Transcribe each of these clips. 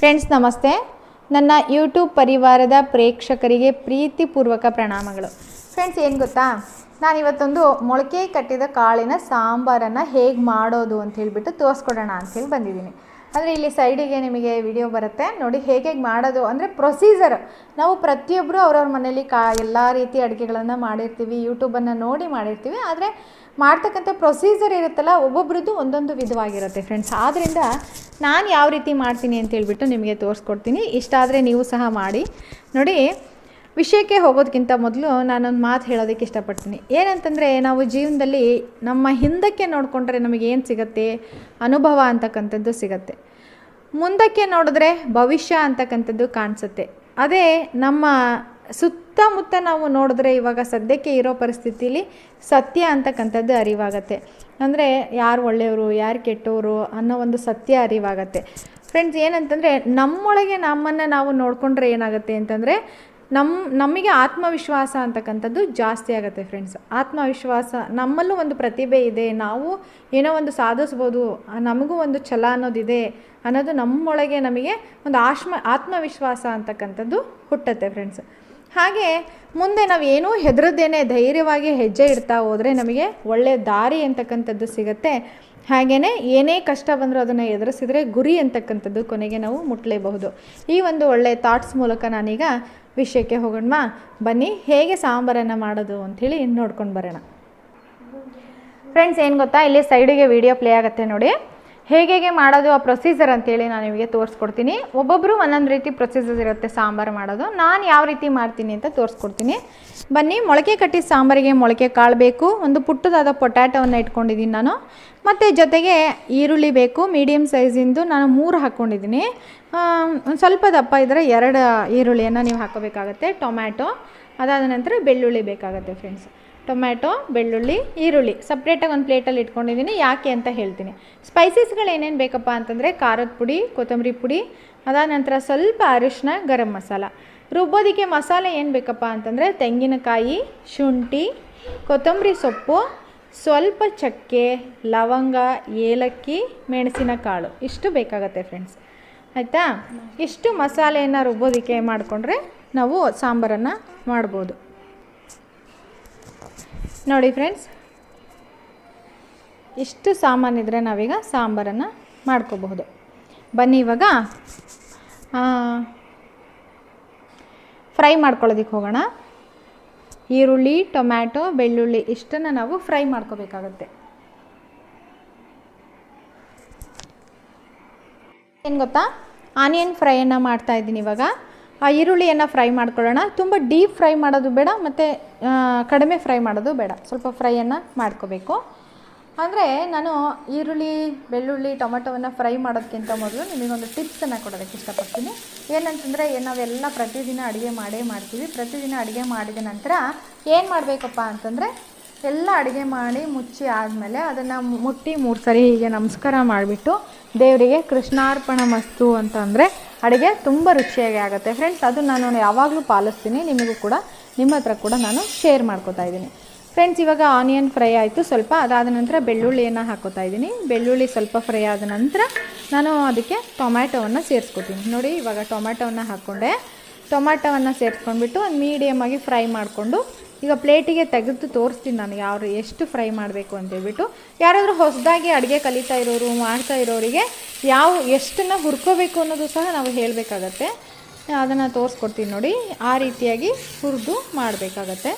Friends ನಮಸ್ತೆ. ನನ್ನ YouTube ಪರಿವಾರದ ಪ್ರೇಕ್ಷಕರಿಗೆ ಪ್ರೀತಿಪೂರ್ವಕ ಪ್ರಣಾಮಗಳು. ಫ್ರೆಂಡ್ಸ್ ಏನು ಗೊತ್ತಾ? ನಾನು ಇವತ್ತೊಂದು ಮೊಳಕೆ ಕಟ್ಟಿದ ಕಾಳಿನ ಸಾಂಬಾರನ್ನು ಹೇಗೆ ಮಾಡೋದು ಅಂತ ಹೇಳಿಬಿಟ್ಟು ತೋರಿಸ್ಕೊಡೋಣ ಅಂಥೇಳಿ ಬಂದಿದ್ದೀನಿ. ಅಂದರೆ ಇಲ್ಲಿ ಸೈಡಿಗೆ ನಿಮಗೆ ವಿಡಿಯೋ ಬರುತ್ತೆ. ನೋಡಿ ಹೇಗೆ ಮಾಡೋದು ಅಂದರೆ ಪ್ರೊಸೀಜರ್ ನಾವು ಪ್ರತಿಯೊಬ್ಬರು ಅವ್ರವ್ರ ಮನೇಲಿ ಕಾ ಎಲ್ಲ ರೀತಿ ಅಡುಗೆಗಳನ್ನು ಮಾಡಿರ್ತೀವಿ ಯೂಟ್ಯೂಬನ್ನು ನೋಡಿ ಮಾಡಿರ್ತೀವಿ. ಆದರೆ ಮಾಡ್ತಕ್ಕಂಥ ಪ್ರೊಸೀಜರ್ ಇರುತ್ತಲ್ಲ, ಒಬ್ಬೊಬ್ರದ್ದು ಒಂದೊಂದು ವಿಧವಾಗಿರುತ್ತೆ ಫ್ರೆಂಡ್ಸ್ ಆದ್ದರಿಂದ ನಾನು ಯಾವ ರೀತಿ ಮಾಡ್ತೀನಿ ಅಂತೇಳ್ಬಿಟ್ಟು ನಿಮಗೆ ತೋರಿಸ್ಕೊಡ್ತೀನಿ. ಇಷ್ಟ ಆದರೆ ನೀವು ಸಹ ಮಾಡಿ. ನೋಡಿ ವಿಷಯಕ್ಕೆ ಹೋಗೋದಕ್ಕಿಂತ ಮೊದಲು ನಾನೊಂದು ಮಾತು ಹೇಳೋದಕ್ಕೆ ಇಷ್ಟಪಡ್ತೀನಿ. ಏನಂತಂದರೆ ನಾವು ಜೀವನದಲ್ಲಿ ನಮ್ಮ ಹಿಂದಕ್ಕೆ ನೋಡಿಕೊಂಡ್ರೆ ನಮಗೆ ಏನು ಸಿಗುತ್ತೆ? ಅನುಭವ ಅಂತಕ್ಕಂಥದ್ದು ಸಿಗತ್ತೆ. ಮುಂದಕ್ಕೆ ನೋಡಿದ್ರೆ ಭವಿಷ್ಯ ಅಂತಕ್ಕಂಥದ್ದು ಕಾಣಿಸುತ್ತೆ. ಅದೇ ನಮ್ಮ ಸುತ್ತಮುತ್ತ ನಾವು ನೋಡಿದ್ರೆ ಇವಾಗ ಸದ್ಯಕ್ಕೆ ಇರೋ ಪರಿಸ್ಥಿತಿಲಿ ಸತ್ಯ ಅಂತಕ್ಕಂಥದ್ದು ಅರಿವಾಗತ್ತೆ. ಅಂದರೆ ಯಾರು ಒಳ್ಳೆಯವರು, ಯಾರು ಕೆಟ್ಟವರು ಅನ್ನೋ ಒಂದು ಸತ್ಯ ಅರಿವಾಗತ್ತೆ. ಫ್ರೆಂಡ್ಸ್ ಏನಂತಂದರೆ ನಮ್ಮೊಳಗೆ ನಮ್ಮನ್ನು ನಾವು ನೋಡಿಕೊಂಡ್ರೆ ಏನಾಗುತ್ತೆ ಅಂತಂದರೆ ನಮ್ಮ ನಮಗೆ ಆತ್ಮವಿಶ್ವಾಸ ಅಂತಕ್ಕಂಥದ್ದು ಜಾಸ್ತಿ ಆಗುತ್ತೆ ಫ್ರೆಂಡ್ಸ್ ಆತ್ಮವಿಶ್ವಾಸ, ನಮ್ಮಲ್ಲೂ ಒಂದು ಪ್ರತಿಭೆ ಇದೆ. ನಾವು ಏನೋ ಒಂದು ಸಾಧಿಸ್ಬೋದು, ನಮಗೂ ಒಂದು ಛಲ ಅನ್ನೋದಿದೆ ಅನ್ನೋದು ನಮ್ಮೊಳಗೆ ನಮಗೆ ಒಂದು ಆಶ್ಮ, ಆತ್ಮವಿಶ್ವಾಸ ಅಂತಕ್ಕಂಥದ್ದು ಹುಟ್ಟುತ್ತೆ ಫ್ರೆಂಡ್ಸ್ ಹಾಗೆ ಮುಂದೆ ನಾವು ಏನೂ ಹೆದರದೇನೆ ಧೈರ್ಯವಾಗಿ ಹೆಜ್ಜೆ ಇಡ್ತಾ ಹೋದರೆ ನಮಗೆ ಒಳ್ಳೆಯ ದಾರಿ ಅಂತಕ್ಕಂಥದ್ದು ಸಿಗುತ್ತೆ. ಹಾಗೆಯೇ ಏನೇ ಕಷ್ಟ ಬಂದರೂ ಅದನ್ನು ಎದುರಿಸಿದರೆ ಗುರಿ ಅಂತಕ್ಕಂಥದ್ದು ಕೊನೆಗೆ ನಾವು ಮುಟ್ಟಲೇಬಹುದು ಈ ಒಂದು ಒಳ್ಳೆಯ ಥಾಟ್ಸ್ ಮೂಲಕ ನಾನೀಗ ವಿಷಯಕ್ಕೆ ಹೋಗೋಣ ಬನ್ನಿ, ಹೇಗೆ ಸಾಂಬಾರನ್ನು ಮಾಡೋದು ಅಂಥೇಳಿ ನೋಡ್ಕೊಂಡು ಬರೋಣ. ಫ್ರೆಂಡ್ಸ್ ಏನು ಗೊತ್ತಾ? ಇಲ್ಲಿ ಸೈಡಿಗೆ ವಿಡಿಯೋ ಪ್ಲೇ ಆಗುತ್ತೆ ನೋಡಿ. ಹೇಗೆ ಹೇಗೆ ಮಾಡೋದು ಆ ಪ್ರೊಸೀಜರ್ ಅಂತೇಳಿ ನಾನು ನಿಮಗೆ ತೋರಿಸ್ಕೊಡ್ತೀನಿ. ಒಬ್ಬೊಬ್ಬರು ಒಂದೊಂದು ರೀತಿ ಪ್ರೊಸೀಜರ್ ಇರುತ್ತೆ, ಸಾಂಬಾರು ಮಾಡೋದು. ನಾನು ಯಾವ ರೀತಿ ಮಾಡ್ತೀನಿ ಅಂತ ತೋರಿಸ್ಕೊಡ್ತೀನಿ. ಬನ್ನಿ, ಮೊಳಕೆ ಕಟ್ಟಿದ ಸಾಂಬಾರಿಗೆ ಮೊಳಕೆ ಕಾಳು ಬೇಕು. ಒಂದು ಪುಟ್ಟದಾದ ಪೊಟ್ಯಾಟೋವನ್ನು ಇಟ್ಕೊಂಡಿದ್ದೀನಿ ನಾನು. ಮತ್ತು ಜೊತೆಗೆ ಈರುಳ್ಳಿ ಬೇಕು. ಮೀಡಿಯಮ್ ಸೈಜಿಂದು ನಾನು ಮೂರು ಹಾಕ್ಕೊಂಡಿದ್ದೀನಿ. ಒಂದು ಸ್ವಲ್ಪ ದಪ್ಪ ಇದ್ದರೆ ಎರಡು ಈರುಳ್ಳಿಯನ್ನು ನೀವು ಹಾಕೋಬೇಕಾಗತ್ತೆ ಟೊಮ್ಯಾಟೊ, ಅದಾದ ನಂತರ ಬೆಳ್ಳುಳ್ಳಿ ಬೇಕಾಗುತ್ತೆ ಫ್ರೆಂಡ್ಸ್ ಟೊಮ್ಯಾಟೊ, ಬೆಳ್ಳುಳ್ಳಿ, ಈರುಳ್ಳಿ. ಸಪ್ರೇಟಾಗಿ ಒಂದು ಪ್ಲೇಟಲ್ಲಿ ಇಟ್ಕೊಂಡಿದ್ದೀನಿ ಯಾಕೆ ಅಂತ ಹೇಳ್ತೀನಿ. ಸ್ಪೈಸಸ್ಗಳು ಏನೇನು ಬೇಕಪ್ಪ ಅಂತಂದರೆ ಖಾರದ ಪುಡಿ, ಕೊತ್ತಂಬರಿ ಪುಡಿ, ಅದಾದ ನಂತರ ಸ್ವಲ್ಪ ಅರಿಶಿನ ಗರಂ ಮಸಾಲ. ರುಬ್ಬೋದಕ್ಕೆ ಮಸಾಲೆ ಏನು ಬೇಕಪ್ಪ ಅಂತಂದರೆ ತೆಂಗಿನಕಾಯಿ, ಶುಂಠಿ, ಕೊತ್ತಂಬರಿ ಸೊಪ್ಪು, ಸ್ವಲ್ಪ ಚಕ್ಕೆ, ಲವಂಗ, ಏಲಕ್ಕಿ, ಮೆಣಸಿನಕಾಳು. ಇಷ್ಟು ಬೇಕಾಗತ್ತೆ ಫ್ರೆಂಡ್ಸ್ ಆಯಿತಾ? ಇಷ್ಟು ಮಸಾಲೆಯನ್ನು ರುಬ್ಬೋದಕ್ಕೆ ಮಾಡಿಕೊಂಡ್ರೆ ನಾವು ಸಾಂಬಾರನ್ನು ಮಾಡ್ಬೋದು. ನೋಡಿ ಫ್ರೆಂಡ್ಸ್. ಇಷ್ಟು ಸಾಮಾನಿದ್ರೆ ನಾವೀಗ ಸಾಂಬಾರನ್ನು ಮಾಡ್ಕೋಬಹುದು. ಬನ್ನಿ ಇವಾಗ ಫ್ರೈ ಮಾಡ್ಕೊಳ್ಳೋದಕ್ಕೆ ಹೋಗೋಣ. ಈರುಳ್ಳಿ, ಟೊಮ್ಯಾಟೊ, ಬೆಳ್ಳುಳ್ಳಿ ಇಷ್ಟನ್ನು ನಾವು ಫ್ರೈ ಮಾಡ್ಕೋಬೇಕಾಗತ್ತೆ. ಏನು ಗೊತ್ತಾ? ಆನಿಯನ್ ಫ್ರೈಯನ್ನು ಮಾಡ್ತಾಯಿದ್ದೀನಿ ಇವಾಗ. ಆ ಈರುಳ್ಳಿಯನ್ನು ಫ್ರೈ ಮಾಡ್ಕೊಳ್ಳೋಣ. ತುಂಬ ಡೀಪ್ ಫ್ರೈ ಮಾಡೋದು ಬೇಡ, ಮತ್ತು ಕಡಿಮೆ ಫ್ರೈ ಮಾಡೋದು ಬೇಡ. ಸ್ವಲ್ಪ ಫ್ರೈಯನ್ನು ಮಾಡ್ಕೋಬೇಕು. ಅಂದರೆ ನಾನು ಈರುಳ್ಳಿ, ಬೆಳ್ಳುಳ್ಳಿ, ಟೊಮೆಟೊವನ್ನು ಫ್ರೈ ಮಾಡೋದಕ್ಕಿಂತ ಮೊದಲು ನಿಮಗೊಂದು ಟಿಪ್ಸನ್ನು ಕೊಡೋದಕ್ಕೆ ಇಷ್ಟಪಡ್ತೀನಿ. ಏನಂತಂದರೆ ನಾವೆಲ್ಲ ಪ್ರತಿದಿನ ಅಡುಗೆ ಮಾಡೇ ಮಾಡ್ತೀವಿ. ಪ್ರತಿದಿನ ಅಡುಗೆ ಮಾಡಿದ ನಂತರ ಏನು ಮಾಡಬೇಕಪ್ಪ ಅಂತಂದರೆ ಎಲ್ಲ ಅಡುಗೆ ಮಾಡಿ ಮುಚ್ಚಿ ಆದಮೇಲೆ ಅದನ್ನು ಮುಟ್ಟಿ ಮೂರು ಸರಿ ಹೀಗೆ ನಮಸ್ಕಾರ ಮಾಡಿಬಿಟ್ಟು ದೇವರಿಗೆ ಕೃಷ್ಣಾರ್ಪಣ ಮಸ್ತು ಅಂತಂದರೆ ಅಡುಗೆ ತುಂಬ ರುಚಿಯಾಗಿ ಆಗುತ್ತೆ. ಫ್ರೆಂಡ್ಸ್ ಅದು ನಾನು ಯಾವಾಗಲೂ ಪಾಲಿಸ್ತೀನಿ. ನಿಮಗೂ ಕೂಡ, ನಿಮ್ಮ ಹತ್ರ ಕೂಡ ನಾನು ಶೇರ್ ಮಾಡ್ಕೋತಾ ಇದ್ದೀನಿ. ಫ್ರೆಂಡ್ಸ್ ಇವಾಗ ಆನಿಯನ್ ಫ್ರೈ ಆಯಿತು. ಸ್ವಲ್ಪ ಅದಾದ ನಂತರ ಬೆಳ್ಳುಳ್ಳಿಯನ್ನು ಹಾಕೋತಾ ಇದ್ದೀನಿ. ಬೆಳ್ಳುಳ್ಳಿ ಸ್ವಲ್ಪ ಫ್ರೈ ಆದ ನಂತರ ನಾನು ಅದಕ್ಕೆ ಟೊಮ್ಯಾಟೋವನ್ನು ಸೇರಿಸ್ಕೊತೀನಿ. ನೋಡಿ, ಇವಾಗ ಟೊಮ್ಯಾಟೋವನ್ನು ಹಾಕ್ಕೊಂಡೆ ಟೊಮ್ಯಾಟೋವನ್ನು ಸೇರಿಸ್ಕೊಂಡ್ಬಿಟ್ಟು, ಒಂದು ಮೀಡಿಯಮಾಗಿ ಫ್ರೈ ಮಾಡಿಕೊಂಡು ಈಗ ಪ್ಲೇಟಿಗೆ ತೆಗೆದು ತೋರಿಸ್ತೀನಿ ನಾನು ಯಾವ ಎಷ್ಟು ಫ್ರೈ ಮಾಡಬೇಕು ಅಂತೇಳ್ಬಿಟ್ಟು ಯಾರಾದರೂ ಹೊಸದಾಗಿ ಅಡುಗೆ ಕಲಿತಾ ಇರೋರು, ಮಾಡ್ತಾ ಇರೋರಿಗೆ ಯಾವ ಎಷ್ಟನ್ನು ಹುರ್ಕೋಬೇಕು ಅನ್ನೋದು ಸಹ ನಾವು ಹೇಳಬೇಕಾಗತ್ತೆ. ಅದನ್ನು ತೋರಿಸ್ಕೊಡ್ತೀನಿ ನೋಡಿ. ಆ ರೀತಿಯಾಗಿ ಹುರಿದು ಮಾಡಬೇಕಾಗತ್ತೆ.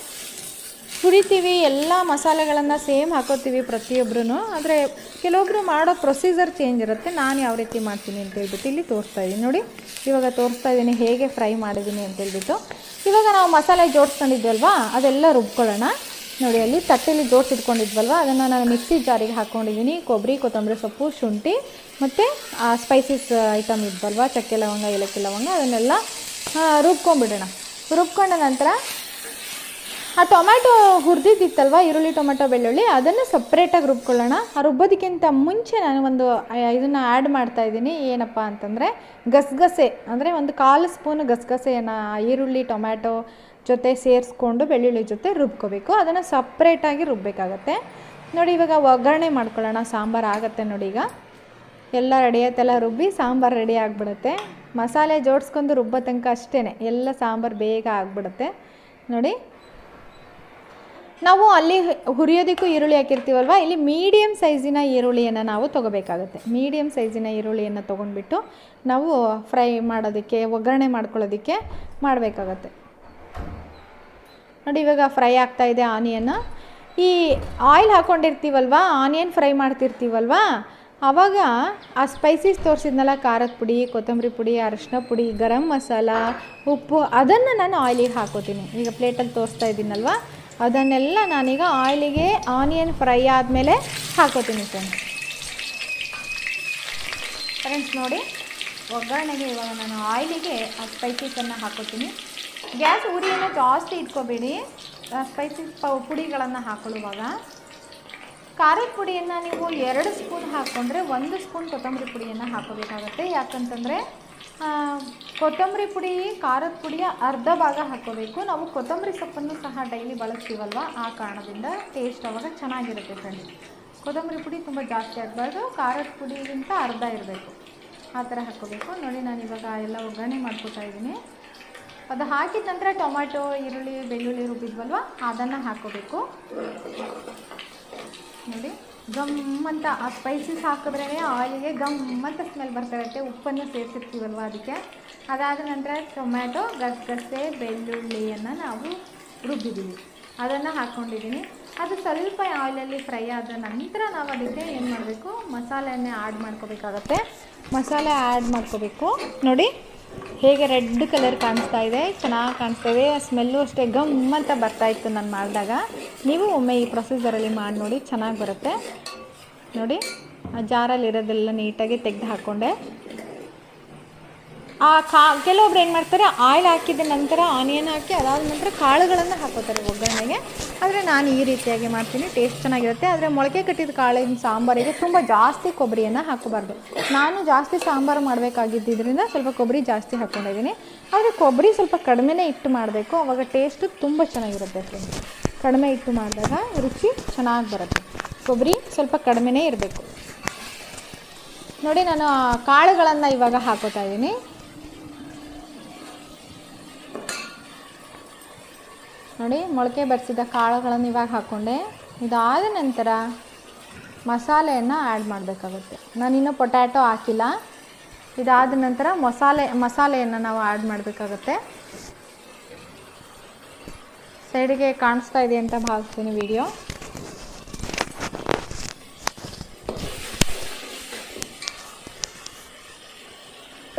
ಹುರಿತೀವಿ ಎಲ್ಲ ಮಸಾಲೆಗಳನ್ನು ಸೇಮ್ ಹಾಕೋತೀವಿ ಪ್ರತಿಯೊಬ್ಬರೂ ಆದರೆ ಕೆಲವೊಬ್ಬರು ಮಾಡೋ ಪ್ರೊಸೀಜರ್ ಚೇಂಜ್ ಇರುತ್ತೆ. ನಾನು ಯಾವ ರೀತಿ ಮಾಡ್ತೀನಿ ಅಂತ ಹೇಳ್ಬಿಟ್ಟು ಇಲ್ಲಿ ತೋರಿಸ್ತಾ ಇದ್ದೀನಿ ನೋಡಿ, ಇವಾಗ ತೋರಿಸ್ತಾ ಇದ್ದೀನಿ ಹೇಗೆ ಫ್ರೈ ಮಾಡಿದ್ದೀನಿ ಅಂತ ಹೇಳ್ಬಿಟ್ಟು. ಇವಾಗ ನಾವು ಮಸಾಲೆ ಜೋಡಿಸ್ಕೊಂಡಿದ್ವಲ್ವಾ? ಅದೆಲ್ಲ ರುಬ್ಕೊಳ್ಳೋಣ. ನೋಡಿ, ಅಲ್ಲಿ ತಟ್ಟೆಯಲ್ಲಿ ಜೋಡಿಸಿಟ್ಕೊಂಡಿದ್ವಲ್ವ? ಅದನ್ನು ನಾನು ಮಿಕ್ಸಿ ಜಾರಿಗೆ ಹಾಕ್ಕೊಂಡಿದ್ದೀನಿ ಕೊಬ್ಬರಿ, ಕೊತ್ತಂಬರಿ ಸೊಪ್ಪು, ಶುಂಠಿ, ಮತ್ತು ಸ್ಪೈಸಸ್ ಐಟಮ್ ಇದ್ವಲ್ವ? ಚಕ್ಕೆ ಲವಂಗ, ಏಲಕ್ಕಿ ಲವಂಗ, ಅದನ್ನೆಲ್ಲ ರುಬ್ಕೊಂಡ್ಬಿಡೋಣ. ರುಬ್ಕೊಂಡ ನಂತರ ಆ ಟೊಮ್ಯಾಟೊ ಹುರಿದಿದ್ದಿತ್ತಲ್ವ, ಈರುಳ್ಳಿ ಟೊಮೆಟೊ ಬೆಳ್ಳುಳ್ಳಿ, ಅದನ್ನು ಸಪ್ರೇಟಾಗಿ ರುಬ್ಕೊಳ್ಳೋಣ. ಆ ರುಬ್ಬೋದಕ್ಕಿಂತ ಮುಂಚೆ ನಾನು ಒಂದು ಇದನ್ನು ಆ್ಯಡ್ ಮಾಡ್ತಾ ಇದ್ದೀನಿ. ಏನಪ್ಪ ಅಂತಂದರೆ, ಗಸಗಸೆ, ಅಂದರೆ ಒಂದು ಕಾಲು ಸ್ಪೂನ್ ಗಸಗಸೆಯನ್ನು, ಈರುಳ್ಳಿ, ಟೊಮ್ಯಾಟೊ ಜೊತೆ ಸೇರಿಸ್ಕೊಂಡು ಬೆಳ್ಳುಳ್ಳಿ ಜೊತೆ ರುಬ್ಕೋಬೇಕು. ಅದನ್ನು ಸಪ್ರೇಟಾಗಿ ರುಬ್ಬಬೇಕಾಗತ್ತೆ ನೋಡಿ, ಇವಾಗ ಒಗ್ಗರಣೆ ಮಾಡ್ಕೊಳ್ಳೋಣ. ಸಾಂಬಾರು ಆಗುತ್ತೆ ನೋಡಿ ಈಗ. ಎಲ್ಲ ರೆಡಿ ಆಯ್ತೆಲ್ಲ ರುಬ್ಬಿ ಸಾಂಬಾರು ರೆಡಿ ಆಗಿಬಿಡುತ್ತೆ. ಮಸಾಲೆ ಜೋಡಿಸ್ಕೊಂಡು ರುಬ್ಬೋ ತನಕ ಅಷ್ಟೇ ಎಲ್ಲ ಸಾಂಬಾರು ಬೇಗ ಆಗಿಬಿಡುತ್ತೆ. ನೋಡಿ ನಾವು ಅಲ್ಲಿ ಹುರಿಯೋದಕ್ಕೂ ಈರುಳ್ಳಿ ಹಾಕಿರ್ತೀವಲ್ವ? ಇಲ್ಲಿ ಮೀಡಿಯಮ್ ಸೈಜಿನ ಈರುಳ್ಳಿಯನ್ನು ನಾವು ತೊಗೋಬೇಕಾಗತ್ತೆ. ಮೀಡಿಯಮ್ ಸೈಜಿನ ಈರುಳ್ಳಿಯನ್ನು ತೊಗೊಂಡ್ಬಿಟ್ಟು ನಾವು ಫ್ರೈ ಮಾಡೋದಕ್ಕೆ, ಒಗ್ಗರಣೆ ಮಾಡ್ಕೊಳ್ಳೋದಕ್ಕೆ ಮಾಡಬೇಕಾಗತ್ತೆ. ನೋಡಿ, ಇವಾಗ ಫ್ರೈ ಆಗ್ತಾ ಇದೆ ಆನಿಯನ್ನು ಈ ಆಯಿಲ್ ಹಾಕ್ಕೊಂಡಿರ್ತೀವಲ್ವ ಆನಿಯನ್ ಫ್ರೈ ಮಾಡ್ತಿರ್ತೀವಲ್ವ? ಆವಾಗ ಆ ಸ್ಪೈಸೀಸ್ ತೋರಿಸಿದ್ನಲ್ಲ, ಖಾರದ ಪುಡಿ, ಕೊತ್ತಂಬರಿ ಪುಡಿ, ಅರಶಿನ ಪುಡಿ, ಗರಂ ಮಸಾಲ, ಉಪ್ಪು, ಅದನ್ನು ನಾನು ಆಯಿಲಿಗೆ ಹಾಕೋತೀನಿ. ಈಗ ಪ್ಲೇಟಲ್ಲಿ ತೋರಿಸ್ತಾ ಇದ್ದೀನಲ್ವ? ಅದನ್ನೆಲ್ಲ ನಾನೀಗ ಆಯಿಲಿಗೆ ಆನಿಯನ್ ಫ್ರೈ ಆದಮೇಲೆ ಹಾಕೋತೀನಿ ಫ್ರೆಂಡ್ಸ್ ಫ್ರೆಂಡ್ಸ್ ನೋಡಿ, ಒಗ್ಗರಣೆಗೆ ಇವಾಗ ನಾನು ಆಯಿಲಿಗೆ ಆ ಸ್ಪೈಸಿಸನ್ನು ಹಾಕೋತೀನಿ. ಗ್ಯಾಸ್ ಉರಿಯನ್ನು ಜಾಸ್ತಿ ಇಟ್ಕೋಬೇಡಿ. ಸ್ಪೈಸಸ್ ಪೌ ಪುಡಿಗಳನ್ನು ಹಾಕೊಳ್ಳುವಾಗ. ಖಾರದ ಪುಡಿಯನ್ನು ನೀವು ಎರಡು ಸ್ಪೂನ್ ಹಾಕ್ಕೊಂಡ್ರೆ ಒಂದು ಸ್ಪೂನ್ ಕೊತ್ತಂಬರಿ ಪುಡಿಯನ್ನು ಹಾಕೋಬೇಕಾಗತ್ತೆ. ಯಾಕಂತಂದರೆ ಕೊತ್ತಂಬರಿ ಪುಡಿ, ಖಾರದ ಪುಡಿಯ ಅರ್ಧ ಭಾಗ ಹಾಕೋಬೇಕು. ನಾವು ಕೊತ್ತಂಬರಿ ಸೊಪ್ಪನ್ನು ಸಹ ಡೈಲಿ ಬಳಸ್ತೀವಲ್ವ? ಆ ಕಾರಣದಿಂದ ಟೇಸ್ಟ್ ಅವಾಗ ಚೆನ್ನಾಗಿರುತ್ತೆ ಫ್ರೆಂಡ್ಸ್ ಕೊತ್ತಂಬರಿ ಪುಡಿ ತುಂಬ ಜಾಸ್ತಿ ಆಗಬಾರ್ದು. ಖಾರದ ಪುಡಿಗಿಂತ ಅರ್ಧ ಇರಬೇಕು. ಆ ಥರ ಹಾಕ್ಕೋಬೇಕು ನೋಡಿ, ನಾನು ಇವಾಗ ಎಲ್ಲ ಒಗ್ಗರಣೆ ಮಾಡ್ಕೊತಾ ಇದ್ದೀನಿ. ಅದು ಹಾಕಿದ ನಂತರ ಟೊಮ್ಯಾಟೊ ಈರುಳ್ಳಿ, ಬೆಳ್ಳುಳ್ಳಿ ರುಬ್ಬಿದ್ವಲ್ವ? ಅದನ್ನು ಹಾಕ್ಕೋಬೇಕು ನೋಡಿ ಗಮ್ಮಂತ ಆ ಸ್ಪೈಸಸ್ ಹಾಕಿದ್ರೇ ಆಯಿಲಿಗೆ ಗಮ್ಮಂತ ಸ್ಮೆಲ್ ಬರ್ತಾ ಇರುತ್ತೆ. ಉಪ್ಪನ್ನು ಸೇರಿಸಿರ್ತೀವಲ್ವ ಅದಕ್ಕೆ? ಅದಾದ ನಂತರ ಟೊಮ್ಯಾಟೊ ಗಸಗಸೆ, ಬೆಳ್ಳುಳ್ಳಿಯನ್ನು ನಾವು ರುಬ್ಬಿದ್ದೀವಿ ಅದನ್ನು ಹಾಕ್ಕೊಂಡಿದ್ದೀನಿ ಅದು ಸ್ವಲ್ಪ ಆಯಿಲಲ್ಲಿ ಫ್ರೈ ಆದ ನಂತರ ನಾವು ಅದಕ್ಕೆ ಏನು ಮಾಡಬೇಕು? ಮಸಾಲೆಯನ್ನೇ ಆ್ಯಡ್ ಮಾಡ್ಕೋಬೇಕಾಗತ್ತೆ. ಮಸಾಲೆ ಆ್ಯಡ್ ಮಾಡ್ಕೋಬೇಕು. ನೋಡಿ ಹೇಗೆ ರೆಡ್ ಕಲರ್ ಕಾಣಿಸ್ತಾ ಇದೆ, ಚೆನ್ನಾಗಿ ಕಾಣಿಸ್ತಾ ಇದೆ ಸ್ಮೆಲ್ಲು ಅಷ್ಟೇ ಗಮ್ ಅಂತ ಬರ್ತಾ ಇತ್ತು ನಾನು ಮಾಡಿದಾಗ. ನೀವು ಒಮ್ಮೆ ಈ ಪ್ರೊಸೀಜರಲ್ಲಿ ಮಾಡಿ ನೋಡಿ, ಚೆನ್ನಾಗಿ ಬರುತ್ತೆ. ನೋಡಿ, ಆ ಜಾರಲ್ಲಿ ಇರೋದೆಲ್ಲ ನೀಟಾಗಿ ತೆಗೆದು ಹಾಕ್ಕೊಂಡೆ ಆ ಕಾ, ಕೆಲವೊಬ್ರು ಏನು ಮಾಡ್ತಾರೆ ಆಯಿಲ್ ಹಾಕಿದ ನಂತರ ಆನಿಯನ್ ಹಾಕಿ ಅದಾದ ನಂತರ ಕಾಳುಗಳನ್ನು ಹಾಕೋತಾರೆ ಒಗ್ಗರಣೆಗೆ. ಆದರೆ ನಾನು ಈ ರೀತಿಯಾಗಿ ಮಾಡ್ತೀನಿ ಟೇಸ್ಟ್ ಚೆನ್ನಾಗಿರುತ್ತೆ. ಆದರೆ ಮೊಳಕೆ ಕಟ್ಟಿದ ಕಾಳಿನ ಸಾಂಬಾರಿಗೆ ತುಂಬ ಜಾಸ್ತಿ ಕೊಬ್ಬರಿಯನ್ನು ಹಾಕೋಬಾರ್ದು ನಾನು ಜಾಸ್ತಿ ಸಾಂಬಾರು ಮಾಡಬೇಕಾಗಿದ್ದರಿಂದ ಸ್ವಲ್ಪ ಕೊಬ್ಬರಿ ಜಾಸ್ತಿ ಹಾಕ್ಕೊಂಡಿದ್ದೀನಿ ಆದರೆ ಕೊಬ್ಬರಿ ಸ್ವಲ್ಪ ಕಡಿಮೆನೇ ಇಟ್ಟು ಮಾಡಬೇಕು. ಅವಾಗ ಟೇಸ್ಟು ತುಂಬ ಚೆನ್ನಾಗಿರುತ್ತೆ ಫ್ರೆಂಡ್ಸ್ ಕಡಿಮೆ ಇಟ್ಟು ಮಾಡಿದಾಗ ರುಚಿ ಚೆನ್ನಾಗಿ ಬರುತ್ತೆ. ಕೊಬ್ಬರಿ ಸ್ವಲ್ಪ ಕಡಿಮೆನೇ ಇರಬೇಕು. ನೋಡಿ ನಾನು ಕಾಳುಗಳನ್ನು ಇವಾಗ ಹಾಕೋತಾ ಇದ್ದೀನಿ. ನೋಡಿ, ಮೊಳಕೆ ಬರಿಸಿದ ಕಾಳುಗಳನ್ನು ಇವಾಗ ಹಾಕ್ಕೊಂಡೆ ಇದಾದ ನಂತರ ಮಸಾಲೆಯನ್ನು ಆ್ಯಡ್ ಮಾಡಬೇಕಾಗುತ್ತೆ. ನಾನಿನ್ನೂ ಪೊಟ್ಯಾಟೊ ಹಾಕಿಲ್ಲ. ಇದಾದ ನಂತರ ಮಸಾಲೆ, ಮಸಾಲೆಯನ್ನು ನಾವು ಆ್ಯಡ್ ಮಾಡಬೇಕಾಗತ್ತೆ. ಸೈಡಿಗೆ ಕಾಣಿಸ್ತಾ ಇದೆ ಅಂತ ಭಾವಿಸ್ತೀನಿ ವಿಡಿಯೋ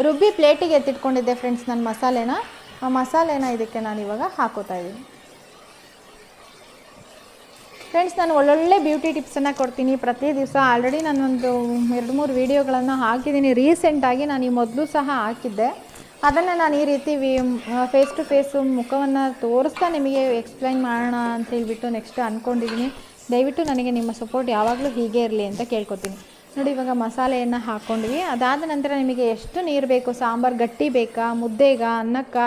ರುಬ್ಬಿ ಪ್ಲೇಟಿಗೆ ಎತ್ತಿಟ್ಕೊಂಡಿದ್ದೆ ಫ್ರೆಂಡ್ಸ್ ನನ್ನ ಮಸಾಲೆನ. ಆ ಮಸಾಲೆನ ಇದಕ್ಕೆ ನಾನು ಇವಾಗ ಹಾಕೋತಾ ಇದ್ದೀನಿ ಫ್ರೆಂಡ್ಸ್ ನಾನು ಒಳ್ಳೊಳ್ಳೆ ಬ್ಯೂಟಿ ಟಿಪ್ಸನ್ನು ಕೊಡ್ತೀನಿ. ಪ್ರತಿ ದಿವಸ ಆಲ್ರೆಡಿ ನಾನೊಂದು ಎರಡು ಮೂರು ವೀಡಿಯೋಗಳನ್ನು ಹಾಕಿದ್ದೀನಿ. ರೀಸೆಂಟಾಗಿ ನಾನು ಈ ಮೊದಲು ಸಹ ಹಾಕಿದ್ದೆ. ಅದನ್ನು ನಾನು ಈ ರೀತಿ ಫೇಸ್ ಟು ಫೇಸು ಮುಖವನ್ನು ತೋರಿಸ್ತಾ ನಿಮಗೆ ಎಕ್ಸ್ಪ್ಲೈನ್ ಮಾಡೋಣ ಅಂತ ಹೇಳಿಬಿಟ್ಟು ನೆಕ್ಸ್ಟ್ ಅಂದ್ಕೊಂಡಿದ್ದೀನಿ ದಯವಿಟ್ಟು ನನಗೆ ನಿಮ್ಮ ಸಪೋರ್ಟ್ ಯಾವಾಗಲೂ ಹೀಗೆ ಇರಲಿ ಅಂತ ಕೇಳ್ಕೊತೀನಿ. ನೋಡಿ, ಇವಾಗ ಮಸಾಲೆಯನ್ನು ಹಾಕ್ಕೊಂಡ್ವಿ ಅದಾದ ನಂತರ ನಿಮಗೆ ಎಷ್ಟು ನೀರು ಬೇಕು, ಸಾಂಬಾರು ಗಟ್ಟಿ ಬೇಕಾ, ಮುದ್ದೆಗ, ಅನ್ನಕ್ಕ,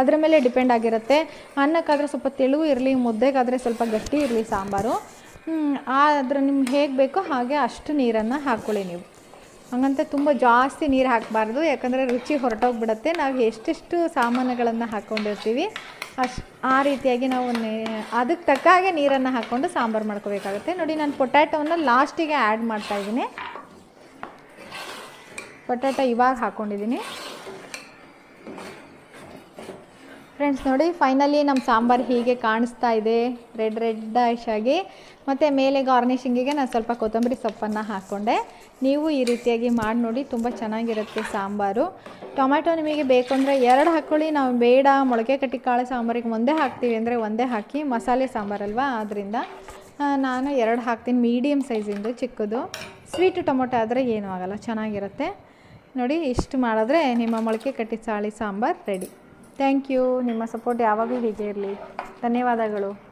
ಅದರ ಮೇಲೆ ಡಿಪೆಂಡ್ ಆಗಿರುತ್ತೆ. ಅನ್ನಕ್ಕಾದರೆ ಸ್ವಲ್ಪ ತೆಳುವು ಇರಲಿ, ಮುದ್ದೆಗಾದರೆ ಸ್ವಲ್ಪ ಗಟ್ಟಿ ಇರಲಿ ಸಾಂಬಾರು. ಆದ್ರೆ ನಿಮ್ಗೆ ಹೇಗೆ ಬೇಕೋ ಹಾಗೆ ಅಷ್ಟು ನೀರನ್ನು ಹಾಕ್ಕೊಳ್ಳಿ ನೀವು. ಹಂಗಂತ ತುಂಬ ಜಾಸ್ತಿ ನೀರು ಹಾಕಬಾರ್ದು, ಯಾಕಂದರೆ ರುಚಿ ಹೊರಟೋಗ್ಬಿಡತ್ತೆ. ನಾವು ಎಷ್ಟೆಷ್ಟು ಸಾಮಾನುಗಳನ್ನು ಹಾಕ್ಕೊಂಡಿರ್ತೀವಿ ಅಷ್ಟು ಆ ರೀತಿಯಾಗಿ ನಾವು ಅದಕ್ಕೆ ತಕ್ಕ ಹಾಗೆ ನೀರನ್ನು ಹಾಕ್ಕೊಂಡು ಸಾಂಬಾರು ಮಾಡ್ಕೋಬೇಕಾಗುತ್ತೆ. ನೋಡಿ, ನಾನು ಪೊಟ್ಯಾಟೋವನ್ನು ಲಾಸ್ಟಿಗೆ ಆ್ಯಡ್ ಮಾಡ್ತಾಯಿದ್ದೀನಿ ಪೊಟ್ಯಾಟೊ ಇವಾಗ ಹಾಕ್ಕೊಂಡಿದ್ದೀನಿ ಫ್ರೆಂಡ್ಸ್ ನೋಡಿ ಫೈನಲಿ ನಮ್ಮ ಸಾಂಬಾರು ಹೀಗೆ ಕಾಣಿಸ್ತಾ ಇದೆ. ರೆಡ್ ರೆಡ್ ಆಗಿ. ಮತ್ತು ಮೇಲೆ ಗಾರ್ನಿಷಿಂಗಿಗೆ ನಾನು ಸ್ವಲ್ಪ ಕೊತ್ತಂಬರಿ ಸೊಪ್ಪನ್ನು ಹಾಕ್ಕೊಂಡೆ ನೀವು ಈ ರೀತಿಯಾಗಿ ಮಾಡಿ ನೋಡಿ, ತುಂಬ ಚೆನ್ನಾಗಿರುತ್ತೆ ಸಾಂಬಾರು. ಟೊಮ್ಯಾಟೊ ನಿಮಗೆ ಬೇಕು ಅಂದರೆ ಎರಡು ಹಾಕ್ಕೊಳ್ಳಿ ನಾವು ಬೇಡ, ಮೊಳಕೆ ಕಟ್ಟಿ ಕಾಳು ಸಾಂಬಾರಿಗೆ ಒಂದೇ ಹಾಕ್ತೀವಿ ಅಂದರೆ ಒಂದೇ ಹಾಕಿ, ಮಸಾಲೆ ಸಾಂಬಾರಲ್ವಾ ಆದ್ದರಿಂದ ನಾನು ಎರಡು ಹಾಕ್ತೀನಿ. ಮೀಡಿಯಮ್ ಸೈಜಿಂದು ಚಿಕ್ಕದು. ಸ್ವೀಟ್ ಟೊಮೊಟೊ ಆದರೆ ಏನೂ ಆಗೋಲ್ಲ, ಚೆನ್ನಾಗಿರುತ್ತೆ. ನೋಡಿ, ಇಷ್ಟು ಮಾಡಿದ್ರೆ ನಿಮ್ಮ ಮೊಳಕೆ ಕಟ್ಟಿ ಸಾಳಿ ಸಾಂಬಾರು ರೆಡಿ. ಥ್ಯಾಂಕ್ ಯು ನಿಮ್ಮ ಸಪೋರ್ಟ್ ಯಾವಾಗಲೂ ಹೀಗೆ ಇರಲಿ. ಧನ್ಯವಾದಗಳು.